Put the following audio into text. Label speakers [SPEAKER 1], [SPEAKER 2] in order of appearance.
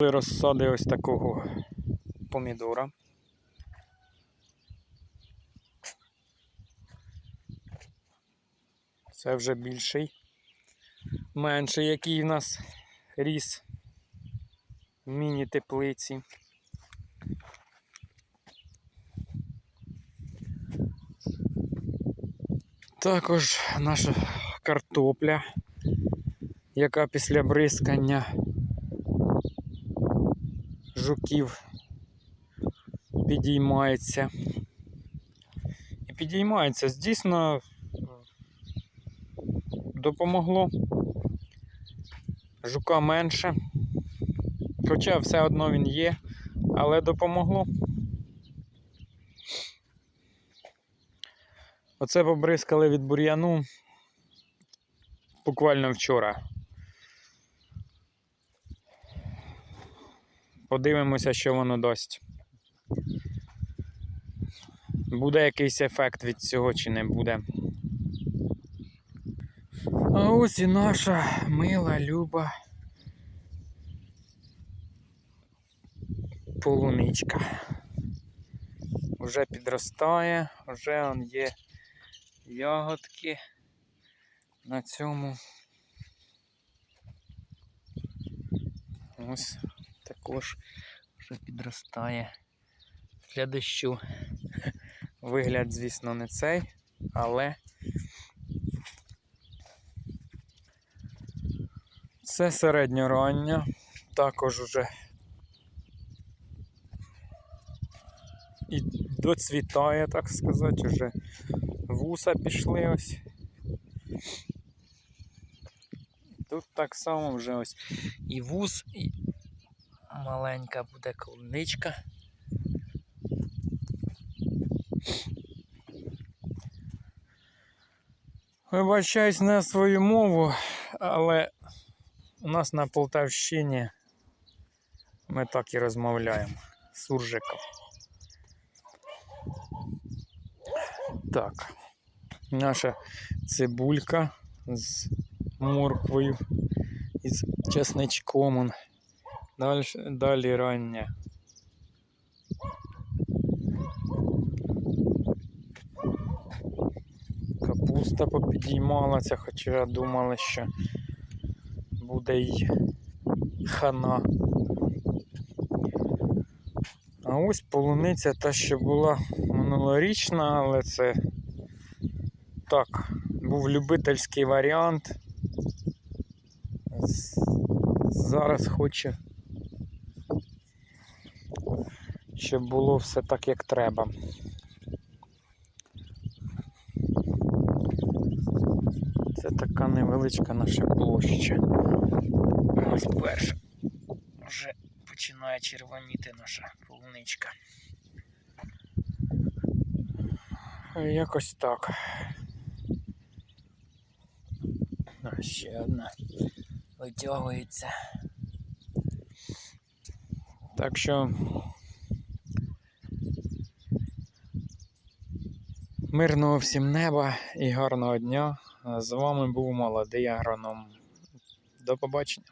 [SPEAKER 1] розсади ось такого помідора. Це вже більший. Менший, який в нас ріс в міні-теплиці. Також наша картопля, яка після бризкання жуків підіймається. І підіймається. Дійсно допомогло. Жука менше. Хоча все одно він є, але допомогло. Оце побризкали від бур'яну буквально вчора. Подивимося, що воно дасть. Буде якийсь ефект від цього чи не буде. А ось і наша мила люба полуничка. Вже підростає, вже он є ягодки на цьому. Ось також вже підростає для дощу. Вигляд, звісно, не цей, але це середньорання, також вже і доцвітає, так сказати, вже вуса пішли ось. Тут так само вже ось і вус, і маленька буде клубничка. Вибачаюсь на свою мову, але у нас на Полтавщині ми так і розмовляємо. Суржиком. Так. Наша цибулька з морквою і з чесничком. Далі, далі рання. Капуста попідіймалася, хоча думали, що буде й хана. А ось полуниця та, що була минулорічна, але це так, був любительський варіант. Зараз хочу, щоб було все так, як треба. Це така невеличка наша площа. Ось перша. Вже починає червоніти наша полуничка. Якось так. А, ще одна витягується. Так що мирного всім неба і гарного дня. З вами був молодий агроном. До побачення.